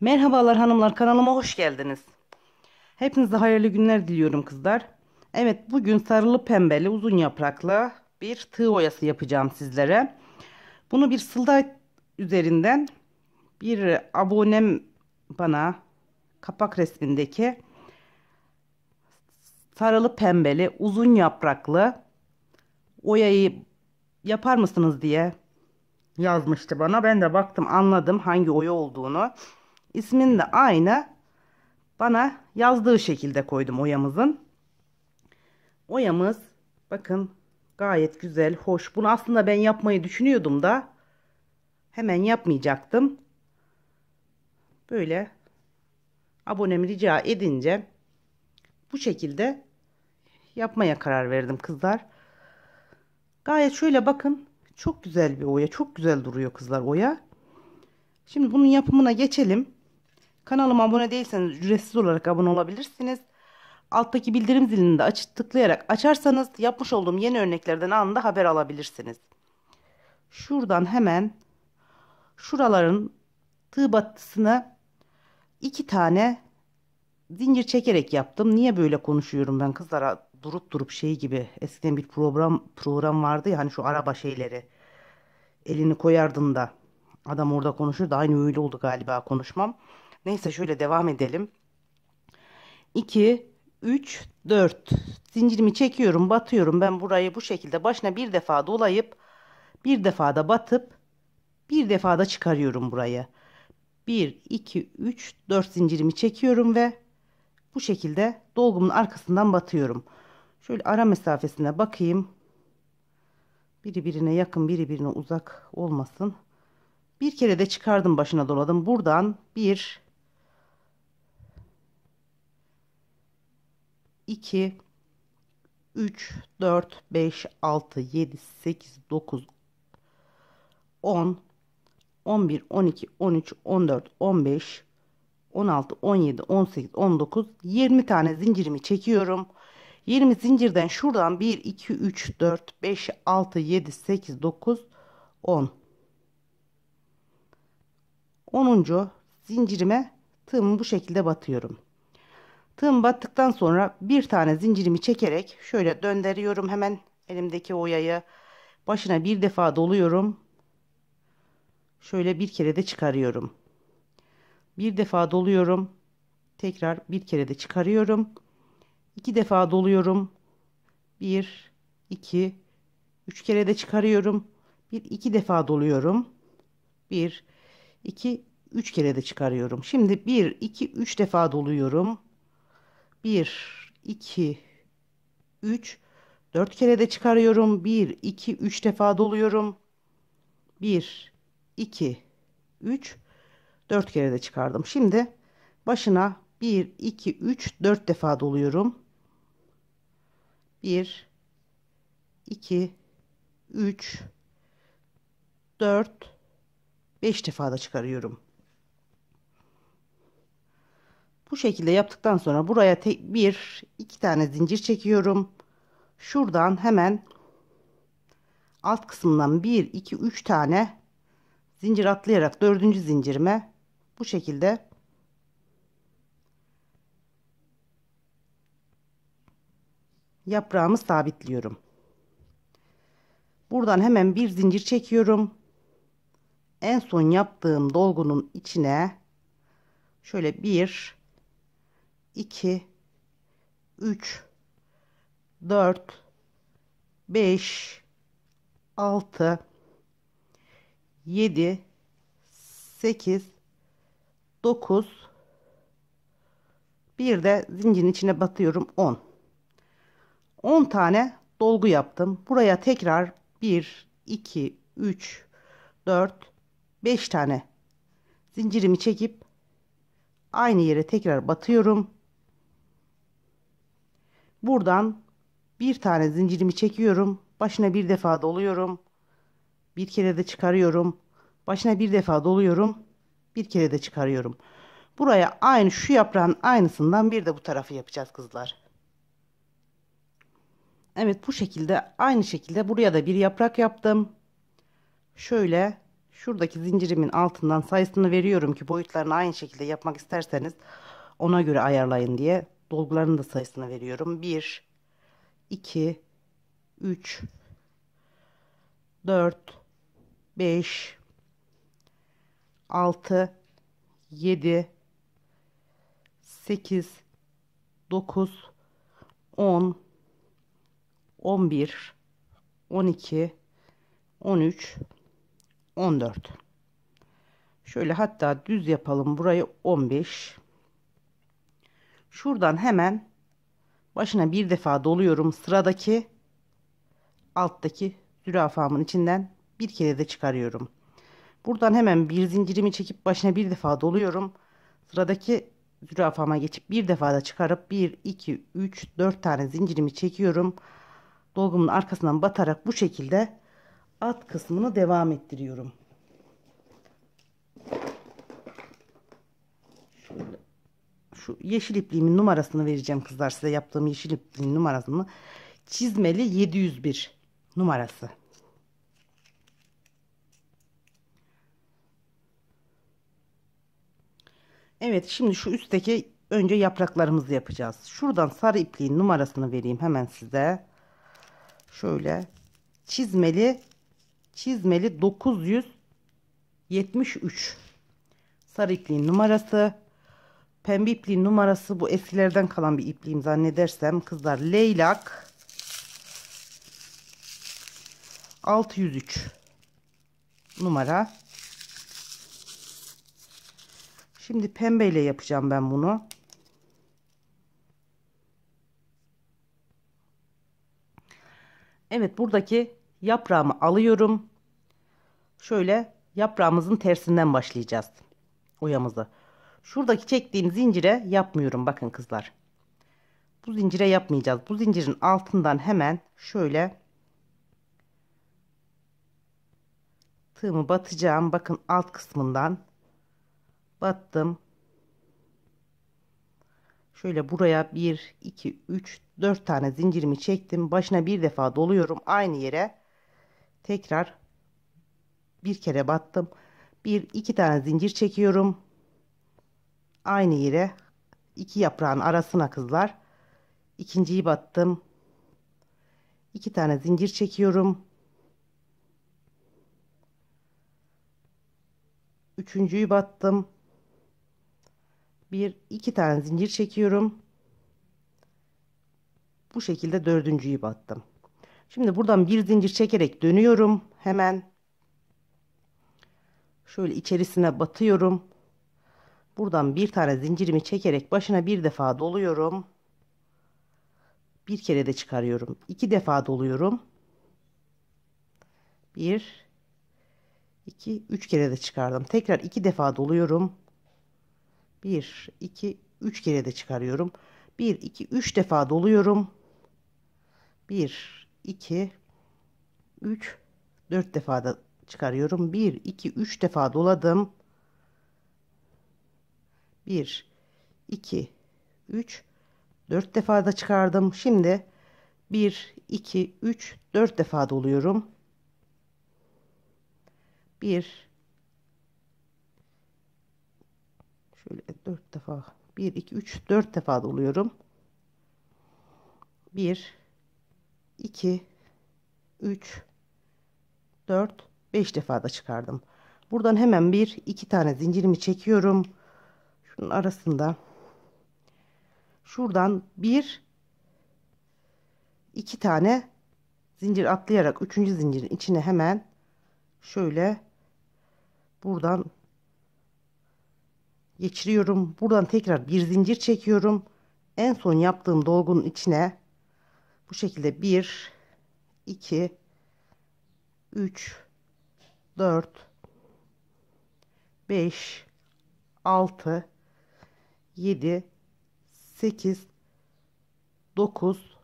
Merhabalar hanımlar kanalıma hoş geldiniz. Hepinize hayırlı günler diliyorum kızlar. Evet bugün sarılı pembeli uzun yapraklı bir tığ oyası yapacağım sizlere. Bunu bir slide üzerinden bir abonem bana kapak resmindeki sarılı pembeli uzun yapraklı oyayı yapar mısınız diye yazmıştı bana. Ben de baktım anladım hangi oya olduğunu. İsmini de aynı bana yazdığı şekilde koydum oyamızın. Oyamız bakın gayet güzel, hoş. Bunu aslında ben yapmayı düşünüyordum da hemen yapmayacaktım. Böyle abonemi rica edince bu şekilde yapmaya karar verdim kızlar. Gayet şöyle bakın. Çok güzel bir oya. Çok güzel duruyor kızlar oya. Şimdi bunun yapımına geçelim. Kanalıma abone değilseniz ücretsiz olarak abone olabilirsiniz. Alttaki bildirim zilini de açıp tıklayarak açarsanız yapmış olduğum yeni örneklerden anında haber alabilirsiniz. Şuradan hemen şuraların tığ battısını iki tane zincir çekerek yaptım. Niye böyle konuşuyorum ben kızlara durup durup şey gibi eskiden bir program program vardı ya hani şu araba şeyleri elini koyardın da adam orada konuşur aynı öyle oldu galiba konuşmam. Neyse şöyle devam edelim. 2 3 4 zincirimi çekiyorum batıyorum. Ben burayı bu şekilde başına bir defa dolayıp bir defa da batıp bir defa da çıkarıyorum burayı. 1 2 3 4 zincirimi çekiyorum ve bu şekilde dolgumun arkasından batıyorum. Şöyle ara mesafesine bakayım. Biri birine yakın biri birine uzak olmasın. Bir kere de çıkardım başına doladım. Buradan bir 2 3 4 5 6 7 8 9 10 11 12 13 14 15 16 17 18 19 20 tane zincirimi çekiyorum 20 zincirden şuradan 1 2 3 4 5 6 7 8 9 10 10. zincirime tığımı bu şekilde batıyorum Tığım battıktan sonra bir tane zincirimi çekerek şöyle döndürüyorum hemen elimdeki oyayı. Başına bir defa doluyorum. Şöyle bir kere de çıkarıyorum. Bir defa doluyorum. Tekrar bir kere de çıkarıyorum. İki defa doluyorum. Bir, iki, üç kere de çıkarıyorum. Bir, iki defa doluyorum. Bir, iki, üç kere de çıkarıyorum. Şimdi bir, iki, üç defa doluyorum. 1 2 3 4 kere de çıkarıyorum. 1 2 3 defa doluyorum. 1 2 3 4 kere de çıkardım. Şimdi başına 1 2 3 4 defa doluyorum. 1 2 3 4 5 defa da çıkarıyorum bu şekilde yaptıktan sonra buraya tek bir iki tane zincir çekiyorum. Şuradan hemen alt kısmından 1 2 3 tane zincir atlayarak dördüncü zincirime bu şekilde yaprağımı sabitliyorum. Buradan hemen bir zincir çekiyorum. En son yaptığım dolgunun içine şöyle bir 2 3 4 5 6 7 8 9 bir de zincirin içine batıyorum 10 10 tane dolgu yaptım. Buraya tekrar 1 2 3 4 5 tane zincirimi çekip aynı yere tekrar batıyorum Buradan bir tane zincirimi çekiyorum. Başına bir defa doluyorum. Bir kere de çıkarıyorum. Başına bir defa doluyorum. Bir kere de çıkarıyorum. Buraya aynı şu yaprağın aynısından bir de bu tarafı yapacağız kızlar. Evet bu şekilde aynı şekilde buraya da bir yaprak yaptım. Şöyle şuradaki zincirimin altından sayısını veriyorum ki boyutlarını aynı şekilde yapmak isterseniz ona göre ayarlayın diye dolguların da sayısını veriyorum. 1 2 3 4 5 6 7 8 9 10 11 12 13 14 şöyle hatta düz yapalım burayı 15 şuradan hemen başına bir defa doluyorum sıradaki alttaki zürafamın içinden bir kere de çıkarıyorum. Buradan hemen bir zincirimi çekip başına bir defa doluyorum. Sıradaki zürafama geçip bir defa da çıkarıp 1 2 3 4 tane zincirimi çekiyorum. Dolgumun arkasından batarak bu şekilde alt kısmını devam ettiriyorum. Şu yeşil ipliğimin numarasını vereceğim kızlar size yaptığım yeşil ipliğin numarasını çizmeli 701 numarası. Evet şimdi şu üstteki önce yapraklarımızı yapacağız. Şuradan sarı ipliğin numarasını vereyim hemen size. Şöyle çizmeli çizmeli 973 sarı ipliğin numarası pembe ipliğin numarası bu eskilerden kalan bir ipliğim zannedersem kızlar leylak 603 numara şimdi pembeyle yapacağım ben bunu Evet buradaki yaprağımı alıyorum. Şöyle yaprağımızın tersinden başlayacağız. Oyamızı. Şuradaki çektiğim zincire yapmıyorum bakın kızlar. Bu zincire yapmayacağız. Bu zincirin altından hemen şöyle tığımı batacağım. Bakın alt kısmından battım. Şöyle buraya 1, 2, 3, 4 tane zincirimi çektim. Başına bir defa doluyorum. Aynı yere tekrar bir kere battım. Bir, iki tane zincir çekiyorum. Aynı yere iki yaprağın arasına kızlar. İkinciyi battım. iki tane zincir çekiyorum. Üçüncüyü battım bir iki tane zincir çekiyorum bu şekilde dördüncüyü battım şimdi buradan bir zincir çekerek dönüyorum hemen şöyle içerisine batıyorum buradan bir tane zincirimi çekerek başına bir defa doluyorum. Bir kere de çıkarıyorum. İki defa doluyorum. Bir iki üç kere de çıkardım. Tekrar iki defa doluyorum. 1 2 3 kere de çıkarıyorum. 1 2 3 defa doluyorum. 1 2 3 4 defa da çıkarıyorum. 1 2 3 defa doladım 1 2 3 4 defa da çıkardım şimdi 1 2 3 4 defa doluyorum 1 Şöyle 4 defa 1 2 3 4 defa doluyorum. 1 2 3 4 5 defa da çıkardım. Buradan hemen bir iki tane zincirimi çekiyorum. Şunun arasında şuradan bir iki tane zincir atlayarak üçüncü zincirin içine hemen şöyle buradan geçiriyorum. Buradan tekrar bir zincir çekiyorum. En son yaptığım dolgunun içine bu şekilde 1 2 3 4 5 6 7 8 9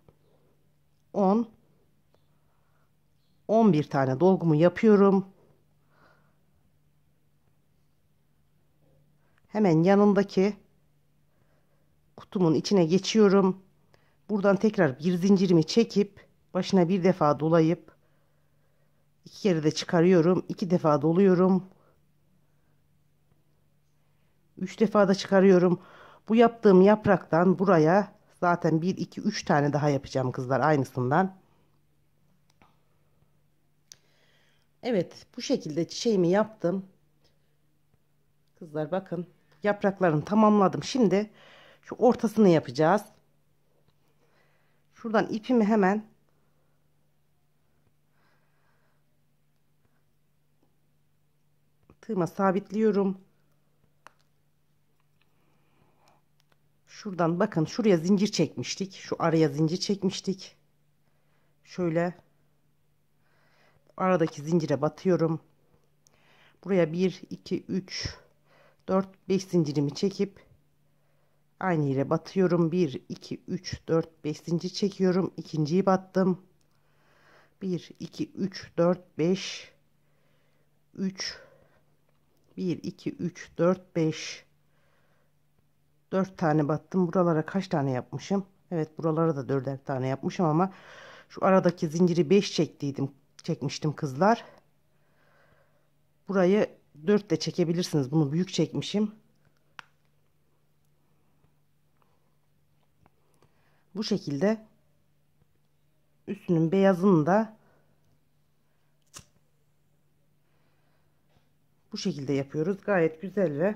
10 11 tane dolgumu yapıyorum. hemen yanındaki kutumun içine geçiyorum. Buradan tekrar bir zincirimi çekip başına bir defa dolayıp İki kere de çıkarıyorum. iki defa doluyorum. Üç defa da çıkarıyorum. Bu yaptığım yapraktan buraya zaten bir iki üç tane daha yapacağım kızlar aynısından. Evet bu şekilde çiçeğimi yaptım. Kızlar bakın yapraklarını tamamladım. Şimdi şu ortasını yapacağız. Şuradan ipimi hemen tığıma sabitliyorum. Şuradan bakın şuraya zincir çekmiştik. Şu araya zincir çekmiştik. Şöyle aradaki zincire batıyorum. Buraya 1 2 3 4 5 zincirimi çekip aynı yere batıyorum. 1 2 3 4 5 zincir çekiyorum. ikinciyi battım. 1 2 3 4 5 3 1 2 3 4 5 4 tane battım. Buralara kaç tane yapmışım? Evet buralara da 4'er tane yapmışım ama şu aradaki zinciri 5 çektiydim. Çekmiştim kızlar. Burayı 4 de çekebilirsiniz. Bunu büyük çekmişim. Bu şekilde üstünün beyazını da bu şekilde yapıyoruz. Gayet güzel ve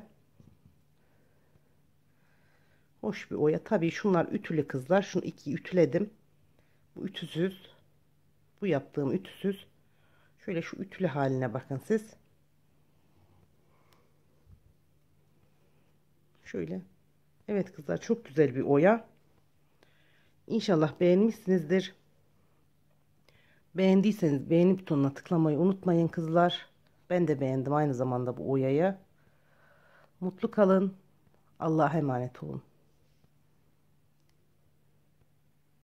hoş bir oya. Tabii şunlar ütülü kızlar. Şunu iki ütüledim. Bu ütüsüz. Bu yaptığım ütüsüz. Şöyle şu ütülü haline bakın siz. Şöyle. Evet kızlar çok güzel bir oya. İnşallah beğenmişsinizdir. Beğendiyseniz beğeni butonuna tıklamayı unutmayın kızlar. Ben de beğendim aynı zamanda bu oyayı. Mutlu kalın. Allah'a emanet olun.